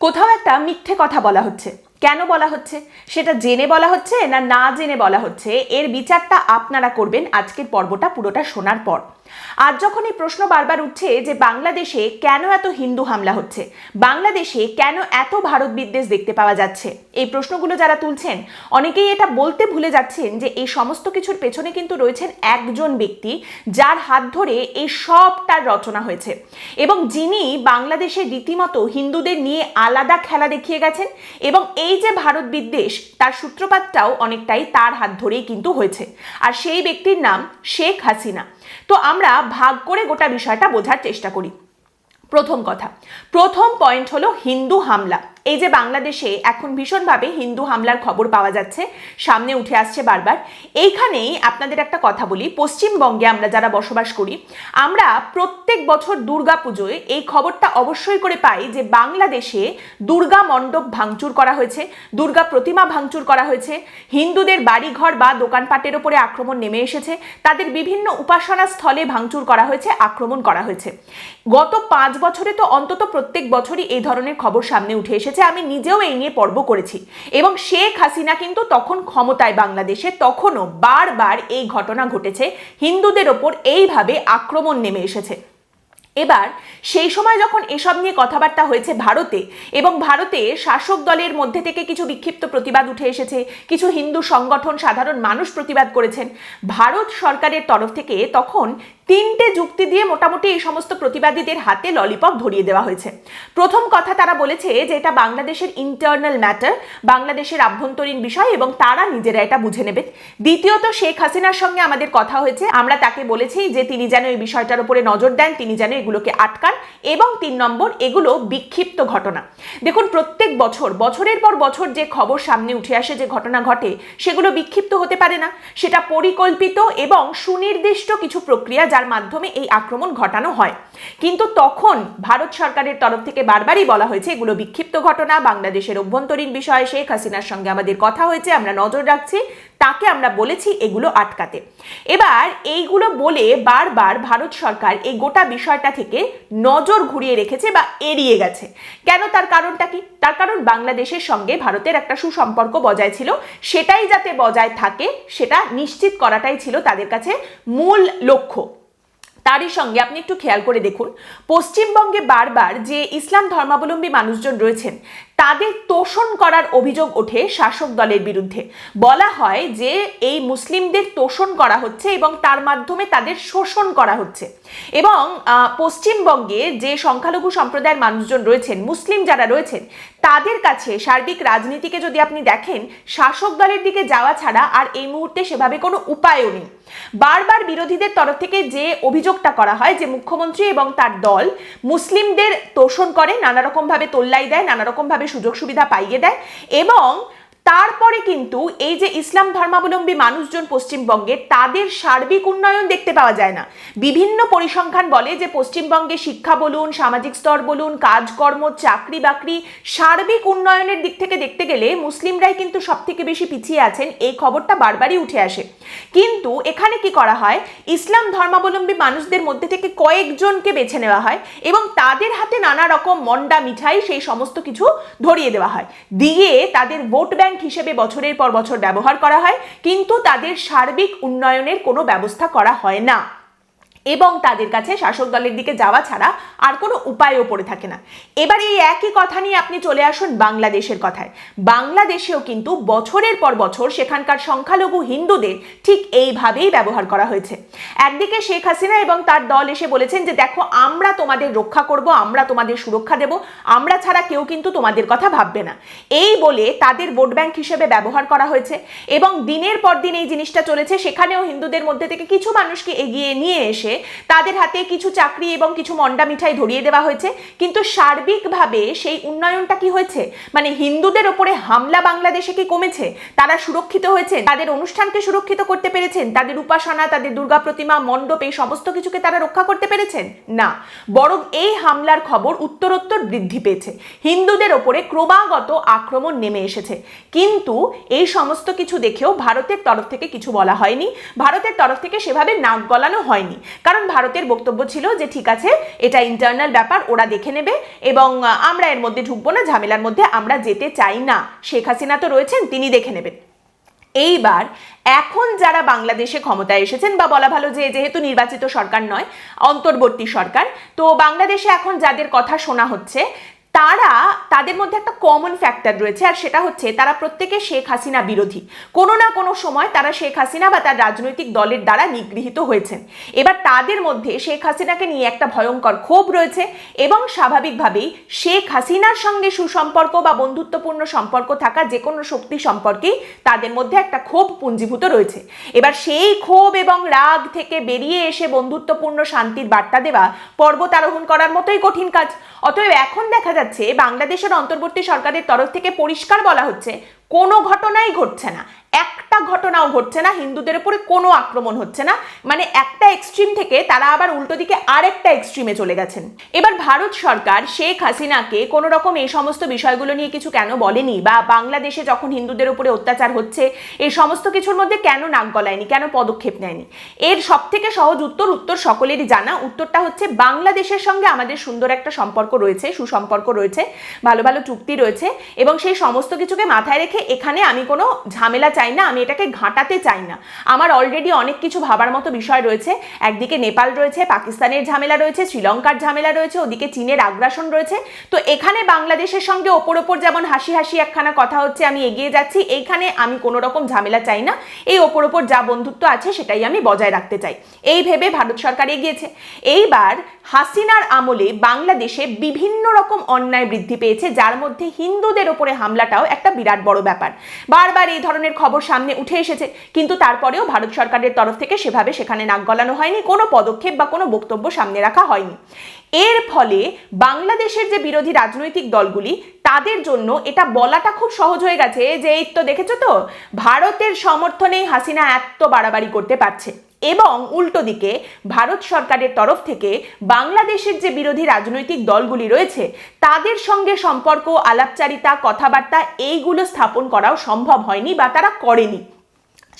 কোথাও একটা মিথ্যে কথা বলা হচ্ছে। কেন বলা হচ্ছে? সেটা জেনে বলা হচ্ছে না না জেনে বলা হচ্ছে? এর বিচারটা আপনারা করবেন। আজকের পর্বটা পুরোটা শোনার পর। আজ যখন এই প্রশ্ন বারবার উঠছে যে বাংলাদেশে কেন এত হিন্দু হামলা হচ্ছে, বাংলাদেশে কেন এত ভারত বিদ্বেষ দেখতে পাওয়া যাচ্ছে, এই প্রশ্নগুলো যারা তুলছেন, অনেকেই এটা বলতে ভুলে যাচ্ছেন যে এই সমস্ত কিছুর পেছনে কিন্তু রয়েছেন একজন ব্যক্তি যার হাত ধরে এই সবটার রচনা হয়েছে। এবং যিনি বাংলাদেশে রীতিমতো হিন্দুদের নিয়ে আলাদা খেলা দেখিয়ে গেছেন এবং এই যে ভারত বিদ্বেষ, তার সূত্রপাতটাও অনেকটাই তার হাত ধরেই কিন্তু হয়েছে। আর সেই ব্যক্তির নাম শেখ হাসিনা। তো আমরা ভাগ করে গোটা বিষয়টা বোঝার চেষ্টা করি। প্রথম কথা, প্রথম পয়েন্ট হলো হিন্দু হামলা। এই যে বাংলাদেশে এখন ভীষণভাবে হিন্দু হামলার খবর পাওয়া যাচ্ছে, সামনে উঠে আসছে বারবার। এইখানেই আপনাদের একটা কথা বলি, পশ্চিমবঙ্গে আমরা যারা বসবাস করি, আমরা প্রত্যেক বছর দুর্গা পুজোয় এই খবরটা অবশ্যই করে পাই যে বাংলাদেশে দুর্গা মণ্ডপ ভাঙচুর করা হয়েছে, দুর্গা প্রতিমা ভাঙচুর করা হয়েছে, হিন্দুদের বাড়িঘর বা দোকানপাটের ওপরে আক্রমণ নেমে এসেছে, তাদের বিভিন্ন উপাসনা স্থলে ভাঙচুর করা হয়েছে, আক্রমণ করা হয়েছে। গত পাঁচ বছরে তো অন্তত প্রত্যেক বছরই এই ধরনের খবর সামনে উঠে এসেছে। আমি নিজেও এই নিয়ে পর্ব করেছি। এবং শেখ হাসিনা কিন্তু তখন ক্ষমতায় বাংলাদেশে, তখনও বারবার এই ঘটনা ঘটেছে। হিন্দুদের ওপর এইভাবে আক্রমণ নেমে এসেছে। এবার সেই সময় যখন এসব নিয়ে কথাবার্তা হয়েছে ভারতে, এবং ভারতে শাসক দলের মধ্যে থেকে কিছু বিক্ষিপ্ত প্রতিবাদ উঠে এসেছে, কিছু হিন্দু সংগঠন সাধারণ মানুষ প্রতিবাদ করেছেন, ভারত সরকারের তরফ থেকে তখন তিনটে যুক্তি দিয়ে মোটামুটি এই সমস্ত প্রতিবাদীদের হাতে ললিপপ ধরিয়ে দেওয়া হয়েছে। প্রথম কথা তারা বলেছে যে এটা বাংলাদেশের ইন্টারনাল ম্যাটার বাংলাদেশের আভ্যন্তরীণ বিষয় এবং তারা নিজেরা এটা বুঝে নেবে। দ্বিতীয়ত, শেখ হাসিনার সঙ্গে আমাদের কথা হয়েছে। আমরা তাকে বলেছি যে তিনি যেন এই বিষয়টার উপরে নজর দেন, তিনি যেন এগুলোকে আটকান এবং তিন নম্বর, এগুলো বিক্ষিপ্ত ঘটনা। দেখুন, প্রত্যেক বছর, বছরের পর বছর যে খবর সামনে উঠে আসে, যে ঘটনা ঘটে, সেগুলো বিক্ষিপ্ত হতে পারে না। সেটা পরিকল্পিত এবং সুনির্দিষ্ট কিছু প্রক্রিয়া যার মাধ্যমে এই আক্রমণ ঘটানো হয়। কিন্তু তখন ভারত সরকারের তরফ থেকে বারবারই বলা হয়েছে, এগুলো বিক্ষিপ্ত ঘটনা, বাংলাদেশের অভ্যন্তরীণ বিষয়ে শেখ হাসিনার সঙ্গে আমাদের কথা হয়েছে, আমরা নজর রাখছি, তাকে আমরা বলেছি এগুলো আটকাতে। এবার এইগুলো বলে বারবার ভারত সরকার এই গোটা বিষয়টা থেকে নজর ঘুরিয়ে রেখেছে বা এড়িয়ে গেছে। কেন তার কারণটা কি? তার কারণ বাংলাদেশের সঙ্গে ভারতের একটা সুসম্পর্ক বজায় ছিল, সেটাই যাতে বজায় থাকে, সেটা নিশ্চিত করাটাই ছিল তাদের কাছে মূল লক্ষ্য। তারই সঙ্গে আপনি একটু খেয়াল করে দেখুন। পশ্চিমবঙ্গে বারবার যে ইসলাম ধর্মাবলম্বী মানুষজন রয়েছেন তাদের তোষণ করার অভিযোগ ওঠে শাসক দলের বিরুদ্ধে। বলা হয় যে, এই মুসলিমদের তোষণ করা হচ্ছে এবং তার মাধ্যমে তাদের শোষণ করা হচ্ছে। এবং পশ্চিমবঙ্গে যে সংখ্যালঘু সম্প্রদায়ের মানুষজন রয়েছেন, মুসলিম যারা রয়েছেন, তাদের কাছে সার্বিক রাজনীতিকে যদি আপনি দেখেন, শাসক দলের দিকে যাওয়া ছাড়া আর এই মুহূর্তে সেভাবে কোনো উপায়ও নেই। বারবার বিরোধীদের তরফ থেকে যে অভিযোগটা করা হয়, যে মুখ্যমন্ত্রী এবং তার দল মুসলিমদের তোষণ করে, নানা রকমভাবে তোল্লাই দেয়, নানা রকমভাবে সুযোগ সুবিধা পাইয়ে দেয় এবং তারপরে কিন্তু এই যে ইসলাম ধর্মাবলম্বী মানুষজন পশ্চিমবঙ্গে, তাদের সার্বিক উন্নয়ন দেখতে পাওয়া যায় না। বিভিন্ন পরিসংখ্যান বলে যে পশ্চিমবঙ্গে শিক্ষা বলুন, সামাজিক স্তর বলুন, কাজকর্ম, চাকরি বাকরি, সার্বিক উন্নয়নের দিক থেকে দেখতে গেলে মুসলিমরাই কিন্তু সব থেকে বেশি পিছিয়ে আছেন, এই খবরটা বারবারই উঠে আসে। কিন্তু এখানে কি করা হয়? ইসলাম ধর্মাবলম্বী মানুষদের মধ্যে থেকে কয়েকজনকে বেছে নেওয়া হয় এবং তাদের হাতে নানা রকম মন্ডা মিঠাই সেই সমস্ত কিছু ধরিয়ে দেওয়া হয়। দিয়ে তাদের ভোট ব্যাংক হিসেবে বছরের পর বছর ব্যবহার করা হয়, কিন্তু তাদের সার্বিক উন্নয়নের কোনো ব্যবস্থা করা হয় না। এবং তাদের কাছে শাসক দলের দিকে যাওয়া ছাড়া আর কোনো উপায়ও পড়ে থাকে না। এবার এই একই কথা নিয়ে আপনি চলে আসুন বাংলাদেশের কথায়। বাংলাদেশেও কিন্তু বছরের পর বছর সেখানকার সংখ্যালঘু হিন্দুদের ঠিক এইভাবেই ব্যবহার করা হয়েছে। একদিকে শেখ হাসিনা এবং তার দল এসে বলেছেন যে, দেখো, আমরা তোমাদের রক্ষা করব, আমরা তোমাদের সুরক্ষা দেব, আমরা ছাড়া কেউ কিন্তু তোমাদের কথা ভাববে না। এই বলে তাদের ভোট ব্যাংক হিসেবে ব্যবহার করা হয়েছে এবং দিনের পর দিন এই জিনিসটা চলেছে। সেখানেও হিন্দুদের মধ্যে থেকে কিছু মানুষকে এগিয়ে নিয়ে এসে তাদের হাতে কিছু চাকরি এবং কিছু মন্ডা মিঠাই ধরিয়ে দেওয়া হয়েছে। কিন্তু সার্বিকভাবে সেই উন্নয়নটা কি হয়েছে? মানে হিন্দুদের ওপরে হামলা বাংলাদেশে কি কমেছে? তারা সুরক্ষিত হয়েছে তাদের অনুষ্ঠানকে সুরক্ষিত করতে পেরেছেন? তাদের উপাসনা, তাদের দুর্গা প্রতিমা, মণ্ডপ, এই সমস্ত কিছুকে তারা রক্ষা করতে পেরেছেন? না। বরং এই হামলার খবর উত্তরোত্তর বৃদ্ধি পেয়েছে। হিন্দুদের ওপরে ক্রমাগত আক্রমণ নেমে এসেছে। কিন্তু এই সমস্ত কিছু দেখেও ভারতের তরফ থেকে কিছু বলা হয়নি। ভারতের তরফ থেকে সেভাবে নাক গলানো হয়নি। কারণ ভারতের বক্তব্য ছিল যে, ঠিক আছে, এটা ইন্টারনাল ব্যাপার, ওরা দেখে নেবে এবং আমরা এর মধ্যে ঢুকবো না, ঝামেলার মধ্যে আমরা যেতে চাই না। শেখ হাসিনা তো রয়েছেন, তিনি দেখে নেবেন। এইবার, এখন যারা বাংলাদেশে ক্ষমতায় এসেছেন, বা বলা ভালো যে, যেহেতু নির্বাচিত সরকার নয়, অন্তর্বর্তী সরকার, তো বাংলাদেশে এখন যাদের কথা শোনা হচ্ছে তারা তাদের মধ্যে একটা কমন ফ্যাক্টর রয়েছে, আর সেটা হচ্ছে তারা প্রত্যেকে শেখ হাসিনা বিরোধী। কোনো না কোনো সময় তারা শেখ হাসিনা বা তার রাজনৈতিক দলের দ্বারা নিগৃহীত হয়েছেন। এবার তাদের মধ্যে শেখ হাসিনাকে নিয়ে একটা ভয়ঙ্কর ক্ষোভ রয়েছে এবং স্বাভাবিকভাবেই শেখ হাসিনার সঙ্গে সুসম্পর্ক বা বন্ধুত্বপূর্ণ সম্পর্ক থাকা যে কোনো শক্তি সম্পর্কেই তাদের মধ্যে একটা ক্ষোভ পুঞ্জীভূত রয়েছে। এবার সেই ক্ষোভ এবং রাগ থেকে বেরিয়ে এসে বন্ধুত্বপূর্ণ শান্তির বার্তা দেওয়া, পর্বত আরোহণ করার মতোই কঠিন কাজ। অতএব এখন দেখা যাচ্ছে বাংলাদেশের অন্তর্বর্তী সরকারের তরফ থেকে পরিষ্কার বলা হচ্ছে কোনো ঘটনাই ঘটছে না। একটা ঘটনাও ঘটছে না, হিন্দুদের উপরে কোনো আক্রমণ হচ্ছে না। মানে একটা এক্সট্রিম থেকে তারা আবার উল্টো দিকে আরেকটা এক্সট্রিমে চলে গেছেন। এবার ভারত সরকার শেখ হাসিনাকে কোনো রকম এই সমস্ত বিষয়গুলো নিয়ে কিছু কেন বলেনি? বা বাংলাদেশে যখন হিন্দুদের উপরে অত্যাচার হচ্ছে, এই সমস্ত কিছুর মধ্যে কেন নাক গলায়নি, কেন পদক্ষেপ নেয়নি? এর সব থেকে সহজ উত্তর উত্তর সকলেরই জানা। উত্তরটা হচ্ছে বাংলাদেশের সঙ্গে আমাদের সুন্দর একটা সম্পর্ক রয়েছে, সুসম্পর্ক রয়েছে, ভালো ভালো চুক্তি রয়েছে, এবং সেই সমস্ত কিছুকে মাথায় রেখে এখানে আমি কোনো ঝামেলা চাই না, আমি এটাকে ঘাঁটাতে চাই না। আমার অলরেডি অনেক কিছু ভাবার মতো বিষয় রয়েছে। একদিকে নেপাল রয়েছে, পাকিস্তানের ঝামেলা রয়েছে, শ্রীলঙ্কার ঝামেলা রয়েছে, ওদিকে চীনের আগ্রাসন রয়েছে। তো এখানে বাংলাদেশের সঙ্গে ওপর ওপর যেমন হাসি হাসি একখানা কথা হচ্ছে, আমি এগিয়ে যাচ্ছি। এইখানে আমি কোনো রকম ঝামেলা চাই না। এই ওপর ওপর যা বন্ধুত্ব আছে, সেটাই আমি বজায় রাখতে চাই। এই ভেবে ভারত সরকার এগিয়েছে। এইবার হাসিনার আমলে বাংলাদেশে বিভিন্ন রকম অন্যায় বৃদ্ধি পেয়েছে, যার মধ্যে হিন্দুদের ওপরে হামলাটাও একটা বিরাট বড় ব্যাপার। বারবার এই ধরনের খবর সামনে উঠে এসেছে। কিন্তু তারপরেও ভারত সরকারের তরফ থেকে সেভাবে সেখানে নাক গলানো হয়নি, কোনো পদক্ষেপ বা কোনো বক্তব্য সামনে রাখা হয়নি। এর ফলে বাংলাদেশের যে বিরোধী রাজনৈতিক দলগুলি, তাদের জন্য এটা বলাটা খুব সহজ হয়ে গেছে যে, এই তো দেখেছ তো, ভারতের সমর্থনেই হাসিনা এত বাড়াবাড়ি করতে পারছে। এবং উল্টো দিকে ভারত সরকারের তরফ থেকে বাংলাদেশের যে বিরোধী রাজনৈতিক দলগুলি রয়েছে, তাদের সঙ্গে সম্পর্ক, আলাপচারিতা, কথাবার্তা, এইগুলো স্থাপন করাও সম্ভব হয়নি বা তারা করেনি।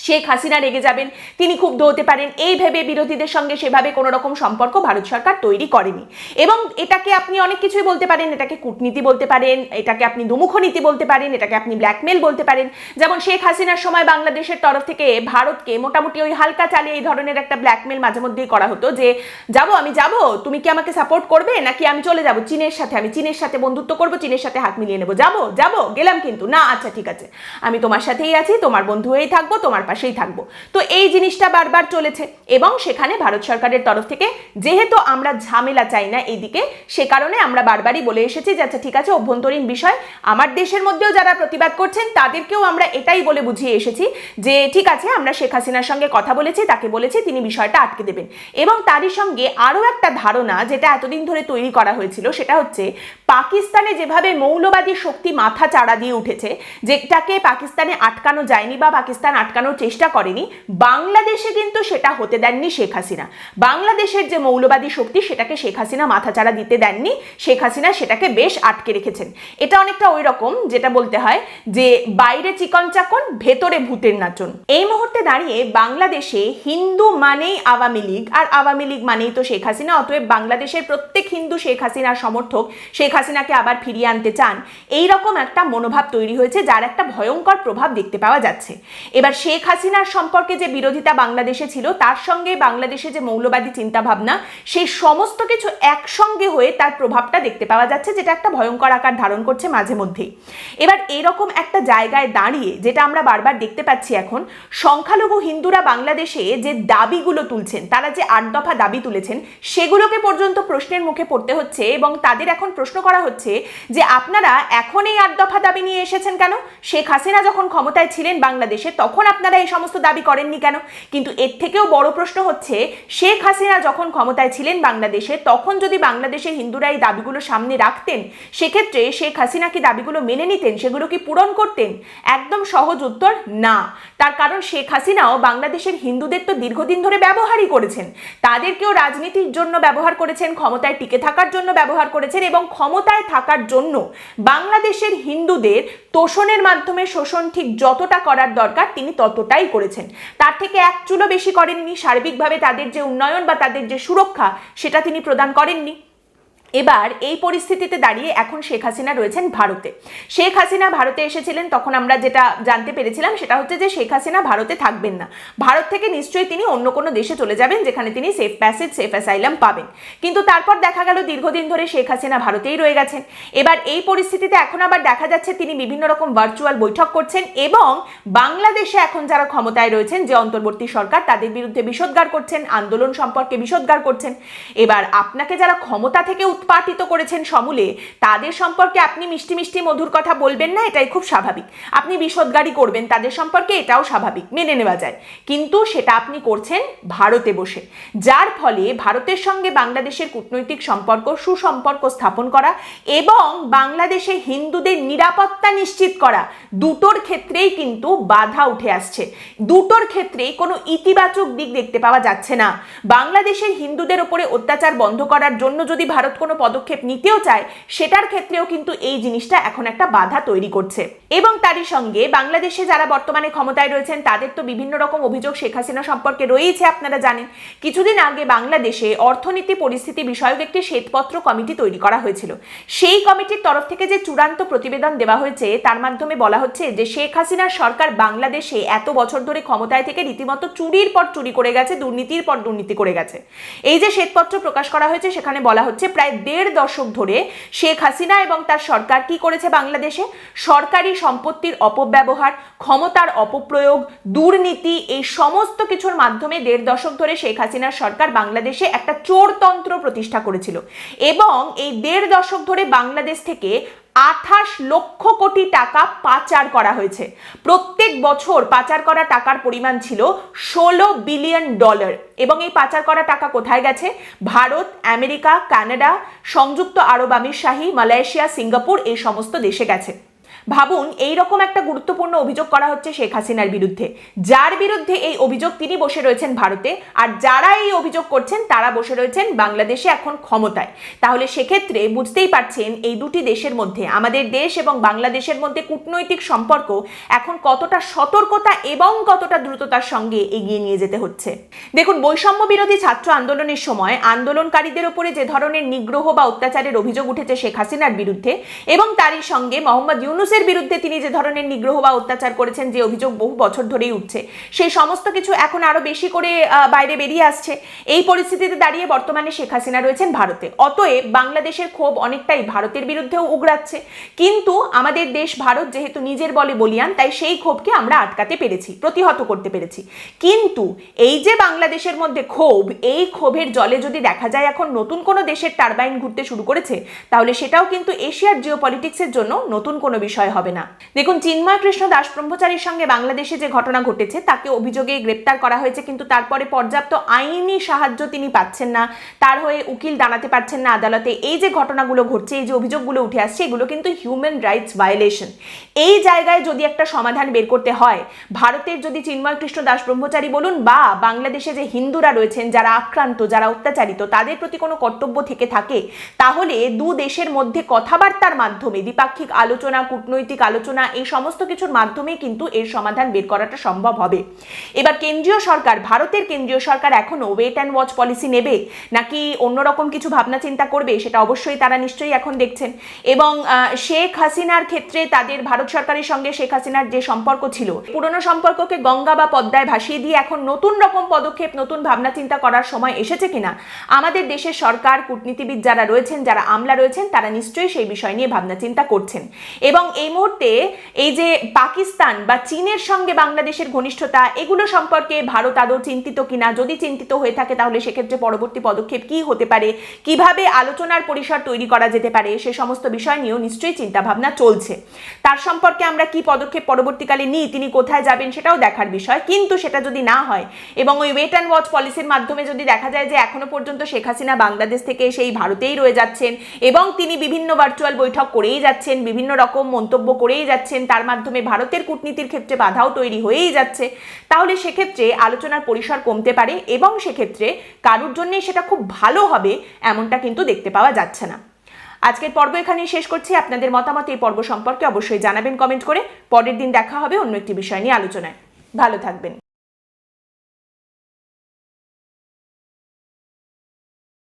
শেখ হাসিনা রেগে যাবেন। তিনি ক্ষুব্ধ হতে পারেন, এই ভেবে বিরোধীদের সঙ্গে সেভাবে কোনো রকম সম্পর্ক ভারত সরকার তৈরি করেনি। এবং এটাকে আপনি অনেক কিছুই বলতে পারেন, এটাকে কূটনীতি বলতে পারেন, এটাকে আপনি দুমুখ নীতি বলতে পারেন, এটাকে আপনি ব্ল্যাকমেল বলতে পারেন। যেমন শেখ হাসিনার সময় বাংলাদেশের তরফ থেকে ভারতকে মোটামুটি ওই হালকা চালে এই ধরনের একটা ব্ল্যাকমেল মাঝে মধ্যেই করা হতো যে, যাব, আমি যাব, তুমি কি আমাকে সাপোর্ট করবে? নাকি আমি চলে যাব? চীনের সাথে, আমি চীনের সাথে বন্ধুত্ব করব, চীনের সাথে হাত মিলিয়ে নেব। যাব যাব, গেলাম কিন্তু। না আচ্ছা ঠিক আছে। আমি তোমার সাথেই আছি, তোমার বন্ধু হয়েই থাকব, তোমার পাশেই থাকব। তো এই জিনিসটা বারবার চলেছে এবং সেখানে ভারত সরকারের তরফ থেকে যেহেতু আমরা ঝামেলা চাই না এইদিকে, সে কারণে আমরা বারবারই বলে এসেছি যে আচ্ছা ঠিক আছে, অভ্যন্তরীণ বিষয়। আমার দেশের মধ্যেও যারা প্রতিবাদ করছেন, তাদেরকেও আমরা এটাই বলে বুঝিয়ে এসেছি যে, ঠিক আছে, আমরা শেখ হাসিনার সঙ্গে কথা বলেছি, তাকে বলেছি, তিনি বিষয়টা আটকে দেবেন। এবং তারই সঙ্গে আরও একটা ধারণা যেটা এতদিন ধরে তৈরি করা হয়েছিল, সেটা হচ্ছে পাকিস্তানে যেভাবে মৌলবাদী শক্তি মাথা চাড়া দিয়ে উঠেছে, যেটাকে পাকিস্তানে আটকানো যায়নি বা পাকিস্তান আটকানোর চেষ্টা করেনি, বাংলাদেশে কিন্তু সেটা হতে দেননি শেখ হাসিনা। বাংলাদেশের যে মৌলবাদী শক্তি সেটাকে শেখ হাসিনা মাথাচাড়া দিতে দেননি, শেখ হাসিনা সেটাকে বেশ আটকে রেখেছেন। এটা অনেকটা ওই রকম যেটা বলতে হয় যে বাইরে চিকন চাকন, ভেতরে ভূতের নাচন। এই মুহূর্তে দাঁড়িয়ে বাংলাদেশে হিন্দু মানেই আওয়ামী লীগ, আর আওয়ামী লীগ মানেই তো শেখ হাসিনা, অতএব বাংলাদেশের প্রত্যেক হিন্দু শেখ হাসিনার সমর্থক শেখ হাসিনাকে আবার ফিরিয়ে আনতে চান। এই রকম একটা মনোভাব তৈরি হয়েছে, যার একটা ভয়ঙ্কর প্রভাব দেখতে পাওয়া যাচ্ছে। এবার শেখ হাসিনার সম্পর্কে যে বিরোধিতা বাংলাদেশে ছিল, তার সঙ্গে বাংলাদেশে যে মৌলবাদী চিন্তাভাবনা, সেই সমস্ত কিছু একসঙ্গে হয়ে তার প্রভাবটা দেখতে পাওয়া যাচ্ছে, যেটা একটা ভয়ঙ্কর আকার ধারণ করছে মাঝে মধ্যেই। এবার এরকম একটা জায়গায় দাঁড়িয়ে, যেটা আমরা বারবার দেখতে পাচ্ছি এখন, সংখ্যালঘু হিন্দুরা বাংলাদেশে যে দাবিগুলো তুলছেন, তারা যে আট দফা দাবি তুলেছেন, সেগুলোকে পর্যন্ত প্রশ্নের মুখে পড়তে হচ্ছে এবং তাদের এখন প্রশ্ন করা হচ্ছে যে, আপনারা এখন এই আট দফা দাবি নিয়ে এসেছেন কেন? শেখ হাসিনা যখন ক্ষমতায় ছিলেন বাংলাদেশে, তখন আপনারা এই সমস্ত দাবি করেননি কেন? কিন্তু এর থেকেও বড় প্রশ্ন হচ্ছে, শেখ হাসিনা যখন ক্ষমতায় ছিলেন বাংলাদেশে, তখন যদি বাংলাদেশের হিন্দুরা এই দাবিগুলো সামনে রাখতেন, সেক্ষেত্রে শেখ হাসিনা কি দাবিগুলো মেনে নিতেন? সেগুলো কি পূরণ করতেন? একদম সহজ উত্তর, না। তার কারণ শেখ হাসিনাও বাংলাদেশের হিন্দুদের তো দীর্ঘদিন ধরে ব্যবহারই করেছেন। তাদেরকেও রাজনীতির জন্য ব্যবহার করেছেন, ক্ষমতায় টিকে থাকার জন্য ব্যবহার করেছেন এবং ক্ষমতায় থাকার জন্য বাংলাদেশের হিন্দুদের তোষণের মাধ্যমে শোষণ ঠিক যতটা করার দরকার, তিনি ততটা পুরোটাই করেছেন। তার থেকে এক চুলো বেশি করেননি, সার্বিকভাবে তাদের যে উন্নয়ন বা তাদের যে সুরক্ষা, সেটা তিনি প্রদান করেননি। এবার এই পরিস্থিতিতে দাঁড়িয়ে এখন শেখ হাসিনা রয়েছেন ভারতে। শেখ হাসিনা ভারতে এসেছিলেন তখন আমরা যেটা জানতে পেরেছিলাম সেটা হচ্ছে যে শেখ হাসিনা ভারতে থাকবেন না। ভারত থেকে নিশ্চয়ই তিনি অন্য কোনো দেশে চলে যাবেন যেখানে তিনি সেফ প্যাসেজ সেফ অ্যাসাইলাম পাবেন। কিন্তু তারপর দেখা গেল দীর্ঘদিন ধরে শেখ হাসিনা ভারতেই রয়ে গেছেন। এবার এই পরিস্থিতিতে এখন আবার দেখা যাচ্ছে তিনি বিভিন্ন রকম ভার্চুয়াল বৈঠক করছেন এবং বাংলাদেশে এখন যারা ক্ষমতায় রয়েছেন যে অন্তর্বর্তী সরকার তাদের বিরুদ্ধে বিষোদ্গার করছেন, আন্দোলন সম্পর্কে বিষোদ্গার করছেন। এবার আপনাকে যারা ক্ষমতা থেকে উৎপাটিত করেছেন সমূলে, তাদের সম্পর্কে আপনি মিষ্টি মিষ্টি মধুর কথা বলবেন না, এটাই খুব স্বাভাবিক। আপনি বিষোদ্গারই করবেন, তাদের সম্পর্কে এটাও স্বাভাবিক, মেনে নেওয়া যায়। কিন্তু সেটা আপনি করছেন ভারতে বসে, যার ফলে ভারতের সঙ্গে বাংলাদেশের কূটনৈতিক সম্পর্ক, সুসম্পর্ক স্থাপন করা এবং বাংলাদেশে হিন্দুদের নিরাপত্তা নিশ্চিত করা দুটোর ক্ষেত্রেই কিন্তু বাধা উঠে আসছে। দুটোর ক্ষেত্রেই কোনো ইতিবাচক দিক দেখতে পাওয়া যাচ্ছে না। বাংলাদেশের হিন্দুদের ওপরে অত্যাচার বন্ধ করার জন্য যদি ভারত কোনো পদক্ষেপ নিতেও চায়, সেটার ক্ষেত্রেও কিন্তু এই জিনিসটা এখন একটা বাধা তৈরি করছে। এবং তারই সঙ্গে বাংলাদেশে যারা বর্তমানে ক্ষমতায় রয়েছেন, তাদের তো বিভিন্ন রকম অভিযোগ শেখ হাসিনা সম্পর্কে রয়েছে আপনারা জানেন। কিছুদিন আগে বাংলাদেশে অর্থনীতি পরিস্থিতি বিষয়ক একটি শ্বেতপত্র কমিটি তৈরি করা হয়েছিল। সেই কমিটির তরফ থেকে যে চূড়ান্ত প্রতিবেদন দেওয়া হয়েছে, তার মাধ্যমে বলা হচ্ছে যে শেখ হাসিনার সরকার বাংলাদেশে এত বছর ধরে ক্ষমতায় থেকে রীতিমতো চুরির পর চুরি করে গেছে, দুর্নীতির পর দুর্নীতি করে গেছে। এই যে শ্বেতপত্র প্রকাশ করা হয়েছে, সেখানে বলা হচ্ছে প্রায় দেড় দশক ধরে শেখ হাসিনা এবং তার সরকার কি করেছে বাংলাদেশে? সরকারি সম্পত্তির অপব্যবহার, ক্ষমতার অপপ্রয়োগ, দুর্নীতি, এই সমস্ত কিছুর মাধ্যমে দেড় দশক ধরে শেখ হাসিনার সরকার বাংলাদেশে একটা চোরতন্ত্র প্রতিষ্ঠা করেছিল। এবং এই দেড় দশক ধরে বাংলাদেশ থেকে আঠাশ লক্ষ কোটি টাকা পাচার করা হয়েছে। প্রত্যেক বছর পাচার করা টাকার পরিমাণ ছিল ষোলো বিলিয়ন ডলার। এবং এই পাচার করা টাকা কোথায় গেছে? ভারত, আমেরিকা, কানাডা, সংযুক্ত আরব আমিরশাহী মালয়েশিয়া, সিঙ্গাপুর এই সমস্ত দেশে গেছে। ভাবুন, এই রকম একটা গুরুত্বপূর্ণ অভিযোগ করা হচ্ছে শেখ হাসিনার বিরুদ্ধে। যার বিরুদ্ধে এই অভিযোগ তিনি বসে রয়েছেন ভারতে, আর যারা এই অভিযোগ করছেন, তারা বসে রয়েছেন বাংলাদেশে এখন ক্ষমতায়। তাহলে সেক্ষেত্রে বুঝতেই পারছেন, এই দুটি দেশের মধ্যে, আমাদের দেশ এবং বাংলাদেশের মধ্যে কূটনৈতিক সম্পর্ক এখন কতটা সতর্কতা এবং কতটা দ্রুততার সঙ্গে এগিয়ে নিয়ে যেতে হচ্ছে। দেখুন, বৈষম্য বিরোধী ছাত্র আন্দোলনের সময় আন্দোলনকারীদের উপরে যে ধরনের নিগ্রহ বা অত্যাচারের অভিযোগ উঠেছে শেখ হাসিনার বিরুদ্ধে, এবং তারই সঙ্গে মোহাম্মদ ইউনুসের বিরুদ্ধে তিনি যে ধরনের নিগ্রহ বা অত্যাচার করেছেন, যে অভিযোগ বহু বছর ধরেই উঠছে, সেই সমস্ত কিছু এখন আরও বেশি করে বাইরে বেরিয়ে আসছে। এই পরিস্থিতিতে দাঁড়িয়ে বর্তমানে শেখ হাসিনা রয়েছেন ভারতে। অতএব বাংলাদেশের ক্ষোভ অনেকটাই ভারতের বিরুদ্ধেও উগড়াচ্ছে। কিন্তু আমাদের দেশ ভারত যেহেতু নিজের বলে বলিয়ান, তাই সেই ক্ষোভকে আমরা আটকাতে পেরেছি, প্রতিহত করতে পেরেছি। কিন্তু এই যে বাংলাদেশের মধ্যে ক্ষোভ, এই ক্ষোভের জলে যদি দেখা যায় এখন নতুন কোনো দেশের টারবাইন ঘুরতে শুরু করেছে, তাহলে সেটাও কিন্তু এশিয়ার জিও জন্য নতুন কোনো বিষয় হবে না। দেখুন, চিন্ময় কৃষ্ণ দাস ব্রহ্মচারীর সঙ্গে বাংলাদেশে যে ঘটনা ঘটেছে, তাকে অভিযোগে গ্রেপ্তার করা হয়েছে, কিন্তু তারপরে পর্যাপ্ত আইনি সাহায্য তিনি পাচ্ছেন না। তার হয়ে উকিল দাঁড়াতে পারছেন না আদালতে। এই যে ঘটনাগুলো ঘটছে, এই যে অভিযোগগুলো উঠে আসছে, এগুলো কিন্তু হিউম্যান রাইটস ভায়োলেশন এই জায়গায় যদি একটা সমাধান বের করতে হয়, ভারতের যদি চিন্ময় কৃষ্ণ দাস ব্রহ্মচারী বলুন, বা বাংলাদেশে যে হিন্দুরা রয়েছেন, যারা আক্রান্ত, যারা অত্যাচারিত, তাদের প্রতি কোনো কর্তব্য থেকে থাকে, তাহলে দু দেশের মধ্যে কথাবার্তার মাধ্যমে দ্বিপাক্ষিক আলোচনা কূটনৈতিক আলোচনা, এই সমস্ত কিছুর মাধ্যমেই কিন্তু এর সমাধান বের করাটা সম্ভব হবে। এবার কেন্দ্রীয় সরকার, ভারতের কেন্দ্রীয় সরকার এখনও ওয়েট অ্যান্ড ওয়াচ পলিসি নেবে নাকি অন্যরকম কিছু ভাবনা চিন্তা করবে সেটা অবশ্যই তারা নিশ্চয়ই এখন দেখছেন। এবং শেখ হাসিনার ক্ষেত্রে তাদের ভারত সরকারের সঙ্গে শেখ হাসিনার যে সম্পর্ক ছিল, পুরনো সম্পর্ককে গঙ্গা বা পদ্মায় ভাসিয়ে দিয়ে এখন নতুন রকম পদক্ষেপ, নতুন ভাবনা চিন্তা করার সময় এসেছে কিনা, আমাদের দেশের সরকার, কূটনীতিবিদ যারা রয়েছেন, যারা আমলা রয়েছেন, তারা নিশ্চয়ই সেই বিষয় নিয়ে ভাবনা চিন্তা করছেন। এবং এই মুহূর্তে এই যে পাকিস্তান বা চীনের সঙ্গে বাংলাদেশের ঘনিষ্ঠতা, এগুলো সম্পর্কে ভারত আদৌ চিন্তিত কিনা? যদি চিন্তিত হয়ে থাকে, তাহলে সেক্ষেত্রে পরবর্তী পদক্ষেপ কি হতে পারে? কীভাবে আলোচনার পরিসর তৈরি করা যেতে পারে? সে সমস্ত বিষয় নিয়েও নিশ্চয়ই চিন্তা ভাবনা চলছে। তার সম্পর্কে আমরা কি পদক্ষেপ পরবর্তীকালে নিই? তিনি কোথায় যাবেন সেটাও দেখার বিষয়। কিন্তু সেটা যদি না হয় এবং ওই ওয়েট অ্যান্ড ওয়াচ পলিসির মাধ্যমে যদি দেখা যায় যে এখনও পর্যন্ত শেখ হাসিনা বাংলাদেশ থেকে সেই ভারতেই রয়ে যাচ্ছেন এবং তিনি বিভিন্ন ভার্চুয়াল বৈঠক করেই যাচ্ছেন, বিভিন্ন রকম মন্তব্য করেই যাচ্ছেন। তার মাধ্যমে ভারতের কূটনীতির ক্ষেত্রে বাধাও তৈরি হয়েই যাচ্ছে। তাহলে সেক্ষেত্রে আলোচনার পরিসর কমতে পারে এবং সেক্ষেত্রে কারুর জন্যে সেটা খুব ভালো হবে এমনটা কিন্তু দেখতে পাওয়া যাচ্ছে না। আজকের পর্ব এখানেই শেষ করছি। আপনাদের মতামত এই পর্ব সম্পর্কে অবশ্যই জানাবেন কমেন্ট করে। পরের দিন দেখা হবে অন্য একটি বিষয় নিয়ে আলোচনায়। ভালো থাকবেন।